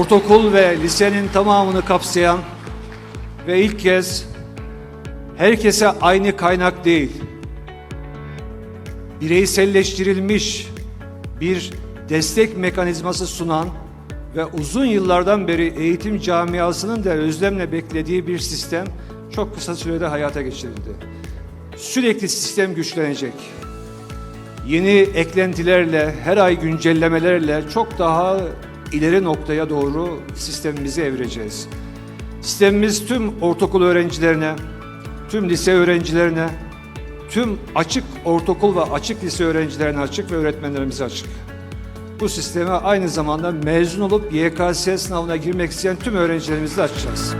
ortaokul ve lisenin tamamını kapsayan ve ilk kez herkese aynı kaynak değil, bireyselleştirilmiş bir destek mekanizması sunan ve uzun yıllardan beri eğitim camiasının da özlemle beklediği bir sistem çok kısa sürede hayata geçirildi. Sürekli sistem güçlenecek. Yeni eklentilerle, her ay güncellemelerle çok daha ileri noktaya doğru sistemimizi evireceğiz. Sistemimiz tüm ortaokul öğrencilerine, tüm lise öğrencilerine, tüm açık ortaokul ve açık lise öğrencilerine açık ve öğretmenlerimize açık. Bu sisteme aynı zamanda mezun olup YKS sınavına girmek isteyen tüm öğrencilerimizi açacağız.